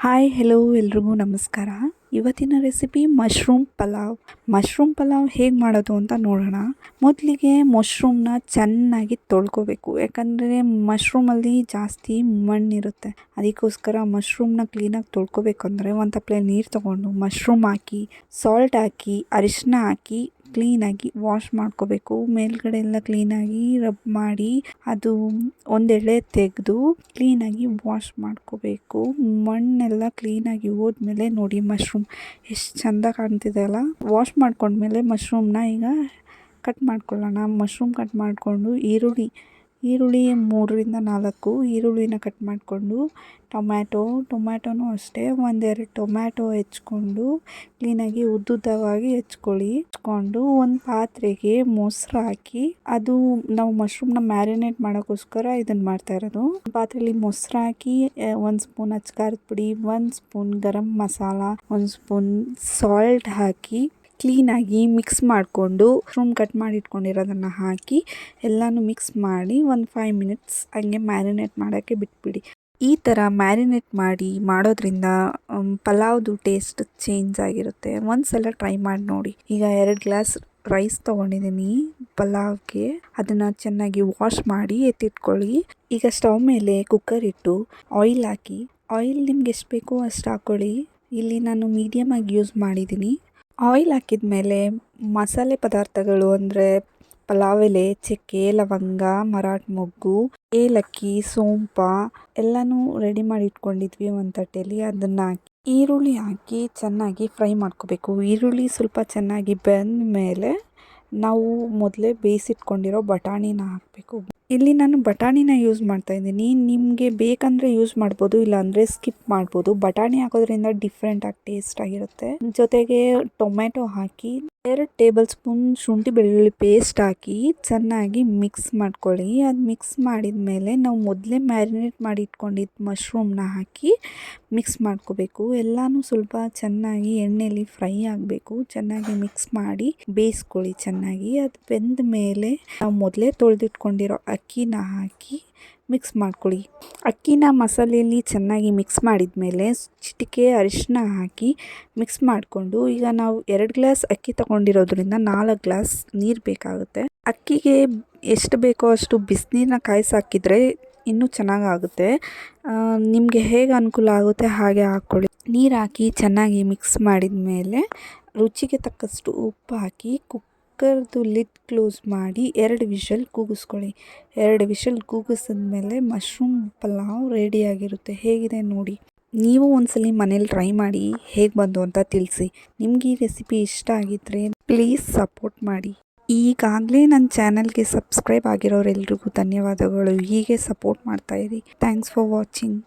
Hi hello ಎಲ್ರಿಗೂ ನಮಸ್ಕಾರ. ಇವತ್ತಿನ recipe mushroom pulao. Mushroom pulao ಹೇಗೆ ಮಾಡೋದು ಅಂತ ನೋಡೋಣ. ಮೊದಲಿಗೆ ಮಶ್ರೂಮ್ನ ಚೆನ್ನಾಗಿ ತೊಳ್ಕೊಬೇಕು. ಯಾಕಂದರೆ ಮಶ್ರೂಮಲ್ಲಿ ಜಾಸ್ತಿ ಮಣ್ಣಿರುತ್ತೆ. ಅದಕ್ಕೋಸ್ಕರ ಮಶ್ರೂಮ್ನ ಕ್ಲೀನಾಗಿ ತೊಳ್ಕೊಬೇಕಂದ್ರೆ ಒಂದು ತಪ್ಪಲೆ ನೀರು ತೊಗೊಂಡು ಮಶ್ರೂಮ್ ಹಾಕಿ ಸಾಲ್ಟ್ ಹಾಕಿ ಅರಿಶಿನ ಹಾಕಿ ಕ್ಲೀನಾಗಿ ವಾಶ್ ಮಾಡ್ಕೋಬೇಕು. ಮೇಲ್ಗಡೆ ಎಲ್ಲ ಕ್ಲೀನಾಗಿ ರಬ್ ಮಾಡಿ ಅದು ಒಂದೆಳೆ ತೆಗೆದು ಕ್ಲೀನಾಗಿ ವಾಶ್ ಮಾಡ್ಕೋಬೇಕು. ಮಣ್ಣೆಲ್ಲ ಕ್ಲೀನಾಗಿ ಹೋದ್ಮೇಲೆ ನೋಡಿ ಮಶ್ರೂಮ್ ಎಷ್ಟು ಚೆಂದ ಕಾಣ್ತಿದೆ ಅಲ್ಲ? ವಾಶ್ ಮಾಡ್ಕೊಂಡ್ಮೇಲೆ ಮಶ್ರೂಮ್ನ ಈಗ ಕಟ್ ಮಾಡ್ಕೊಳ್ಳೋಣ. ಮಶ್ರೂಮ್ ಕಟ್ ಮಾಡಿಕೊಂಡು ಈರುಳ್ಳಿ ಈರುಳ್ಳಿ ಮೂರರಿಂದ ನಾಲ್ಕು ಈರುಳ್ಳಿನ ಕಟ್ ಮಾಡಿಕೊಂಡು ಟೊಮ್ಯಾಟೊ, ಟೊಮ್ಯಾಟೊನೂ ಅಷ್ಟೇ. ಒಂದೆರಡು ಟೊಮ್ಯಾಟೊ ಹೆಚ್ಕೊಂಡು ಕ್ಲೀನಾಗಿ ಉದ್ದುದ್ದವಾಗಿ ಹೆಚ್ಕೊಳ್ಳಿ. ಹೆಚ್ಕೊಂಡು ಒಂದು ಪಾತ್ರೆಗೆ ಮೊಸರು ಹಾಕಿ, ಅದು ನಾವು ಮಶ್ರೂಮ್ನ ಮ್ಯಾರಿನೇಟ್ ಮಾಡೋಕ್ಕೋಸ್ಕರ ಇದನ್ನು ಮಾಡ್ತಾ ಇರೋದು. ಪಾತ್ರೆಯಲ್ಲಿ ಮೊಸರು ಹಾಕಿ ಒಂದು ಸ್ಪೂನ್ ಅಚ್ಕಾರದ ಪುಡಿ, ಒಂದು ಸ್ಪೂನ್ ಗರಂ ಮಸಾಲ, ಒಂದು ಸ್ಪೂನ್ ಸಾಲ್ಟ್ ಹಾಕಿ ಕ್ಲೀನಾಗಿ ಮಿಕ್ಸ್ ಮಾಡಿಕೊಂಡು ರೂಮ್ ಕಟ್ ಮಾಡಿ ಇಟ್ಕೊಂಡಿರೋದನ್ನು ಹಾಕಿ ಎಲ್ಲನೂ ಮಿಕ್ಸ್ ಮಾಡಿ ಒಂದು ಫೈವ್ ಮಿನಿಟ್ಸ್ ಹಂಗೆ ಮ್ಯಾರಿನೇಟ್ ಮಾಡೋಕ್ಕೆ ಬಿಟ್ಬಿಡಿ. ಈ ಥರ ಮ್ಯಾರಿನೇಟ್ ಮಾಡಿ ಮಾಡೋದ್ರಿಂದ ಪಲಾವ್ದು ಟೇಸ್ಟ್ ಚೇಂಜ್ ಆಗಿರುತ್ತೆ. ಒಂದು ಸಲ ಟ್ರೈ ಮಾಡಿ ನೋಡಿ. ಈಗ ಎರಡು ಗ್ಲಾಸ್ ರೈಸ್ ತೊಗೊಂಡಿದ್ದೀನಿ ಪಲಾವ್ಗೆ. ಅದನ್ನು ಚೆನ್ನಾಗಿ ವಾಶ್ ಮಾಡಿ ಎತ್ತಿಟ್ಕೊಳ್ಳಿ. ಈಗ ಸ್ಟವ್ ಮೇಲೆ ಕುಕ್ಕರ್ ಇಟ್ಟು ಆಯಿಲ್ ಹಾಕಿ. ಆಯಿಲ್ ನಿಮ್ಗೆ ಎಷ್ಟು ಬೇಕೋ ಅಷ್ಟು ಹಾಕ್ಕೊಳ್ಳಿ ಇಲ್ಲಿ ನಾನು ಮೀಡಿಯಮ್ ಆಗಿ ಯೂಸ್ ಮಾಡಿದ್ದೀನಿ ಆಯಿಲ್ ಹಾಕಿದ ಮೇಲೆ ಮಸಾಲೆ ಪದಾರ್ಥಗಳು ಅಂದರೆ ಪಲಾವ್ ಎಲೆ, ಚಕ್ಕೆ, ಲವಂಗ, ಮರಾಠ ಮೊಗ್ಗು, ಏಲಕ್ಕಿ, ಸೋಂಪ ಎಲ್ಲನೂ ರೆಡಿ ಮಾಡಿ ಇಟ್ಕೊಂಡಿದ್ವಿ ಒಂದು ತಟ್ಟೆಯಲ್ಲಿ ಅದನ್ನು ಹಾಕಿ, ಈರುಳ್ಳಿ ಹಾಕಿ ಚೆನ್ನಾಗಿ ಫ್ರೈ ಮಾಡ್ಕೋಬೇಕು. ಈರುಳ್ಳಿ ಸ್ವಲ್ಪ ಚೆನ್ನಾಗಿ ಬೆಂದ ಮೇಲೆ ನಾವು ಮೊದಲೇ ಬೇಯಿಸಿಟ್ಕೊಂಡಿರೋ ಬಟಾಣಿನ ಹಾಕಬೇಕು. ಇಲ್ಲಿ ನಾನು ಬಟಾಣಿನ ಯೂಸ್ ಮಾಡ್ತಾ ಇದ್ದೀನಿ. ನಿಮಗೆ ಬೇಕಂದರೆ ಯೂಸ್ ಮಾಡ್ಬೋದು, ಇಲ್ಲಾಂದರೆ ಸ್ಕಿಪ್ ಮಾಡ್ಬೋದು. ಬಟಾಣಿ ಹಾಕೋದ್ರಿಂದ ಡಿಫ್ರೆಂಟಾಗಿ ಟೇಸ್ಟ್ ಆಗಿರುತ್ತೆ. ಜೊತೆಗೆ ಟೊಮೆಟೊ ಹಾಕಿ ಎರಡು ಟೇಬಲ್ ಸ್ಪೂನ್ ಶುಂಠಿ ಬೆಳ್ಳುಳ್ಳಿ ಪೇಸ್ಟ್ ಹಾಕಿ ಚೆನ್ನಾಗಿ ಮಿಕ್ಸ್ ಮಾಡ್ಕೊಳ್ಳಿ. ಅದು ಮಿಕ್ಸ್ ಮಾಡಿದ ಮೇಲೆ ನಾವು ಮೊದಲೇ ಮ್ಯಾರಿನೇಟ್ ಮಾಡಿ ಇಟ್ಕೊಂಡಿದ್ದ ಮಶ್ರೂಮ್ನ ಹಾಕಿ ಮಿಕ್ಸ್ ಮಾಡ್ಕೋಬೇಕು. ಎಲ್ಲನೂ ಸ್ವಲ್ಪ ಚೆನ್ನಾಗಿ ಎಣ್ಣೆಯಲ್ಲಿ ಫ್ರೈ ಆಗಬೇಕು. ಚೆನ್ನಾಗಿ ಮಿಕ್ಸ್ ಮಾಡಿ ಬೇಯಿಸ್ಕೊಳ್ಳಿ ಚೆನ್ನಾಗಿ. ಅದು ಬೆಂದ ಮೇಲೆ ನಾವು ಮೊದಲೇ ತೊಳೆದಿಟ್ಕೊಂಡಿರೋ ಅಕ್ಕಿನ ಹಾಕಿ ಮಿಕ್ಸ್ ಮಾಡ್ಕೊಳ್ಳಿ. ಅಕ್ಕಿನ ಮಸಾಲೆಯಲ್ಲಿ ಚೆನ್ನಾಗಿ ಮಿಕ್ಸ್ ಮಾಡಿದ ಮೇಲೆ ಚಿಟಿಕೆ ಅರಿಶಿನ ಹಾಕಿ ಮಿಕ್ಸ್ ಮಾಡಿಕೊಂಡು ಈಗ ನಾವು ಎರಡು ಗ್ಲಾಸ್ ಅಕ್ಕಿ ತಗೊಂಡಿರೋದ್ರಿಂದ ನಾಲ್ಕು ಗ್ಲಾಸ್ ನೀರು ಬೇಕಾಗುತ್ತೆ. ಅಕ್ಕಿಗೆ ಎಷ್ಟು ಬೇಕೋ ಅಷ್ಟು ಬಿಸಿನೀರನ್ನ ಕಾಯಿಸಿ ಹಾಕಿದರೆ ಇನ್ನೂ ಚೆನ್ನಾಗಾಗುತ್ತೆ. ನಿಮಗೆ ಹೇಗೆ ಅನುಕೂಲ ಆಗುತ್ತೆ ಹಾಗೆ ಹಾಕ್ಕೊಳ್ಳಿ. ನೀರು ಹಾಕಿ ಚೆನ್ನಾಗಿ ಮಿಕ್ಸ್ ಮಾಡಿದ ಮೇಲೆ ರುಚಿಗೆ ತಕ್ಕಷ್ಟು ಉಪ್ಪು ಹಾಕಿ ಕುಕ್ ಕುಕ್ಕರ್ದು ಲಿಡ್ ಕ್ಲೋಸ್ ಮಾಡಿ ಎರಡು ವಿಷಲ್ ಕೂಗಿಸ್ಕೊಳ್ಳಿ. ಎರಡು ವಿಷಲ್ ಕೂಗಿಸಿದ್ಮೇಲೆ ಮಶ್ರೂಮ್ ಪಲಾವ್ ರೆಡಿಯಾಗಿರುತ್ತೆ ಹೇಗಿದೆ ನೋಡಿ. ನೀವು ಒಂದ್ಸಲಿ ಮನೇಲಿ ಟ್ರೈ ಮಾಡಿ ಹೇಗೆ ಬಂದು ಅಂತ ತಿಳಿಸಿ. ನಿಮ್ಗೆ ಈ ರೆಸಿಪಿ ಇಷ್ಟ ಆಗಿದ್ದರೆ ಪ್ಲೀಸ್ ಸಪೋರ್ಟ್ ಮಾಡಿ. ಈಗಾಗಲೇ ನನ್ನ ಚಾನಲ್ಗೆ ಸಬ್ಸ್ಕ್ರೈಬ್ ಆಗಿರೋರೆಲ್ರಿಗೂ ಧನ್ಯವಾದಗಳು. ಹೀಗೆ ಸಪೋರ್ಟ್ ಮಾಡ್ತಾಯಿರಿ ಥ್ಯಾಂಕ್ಸ್ ಫಾರ್ ವಾಚಿಂಗ್.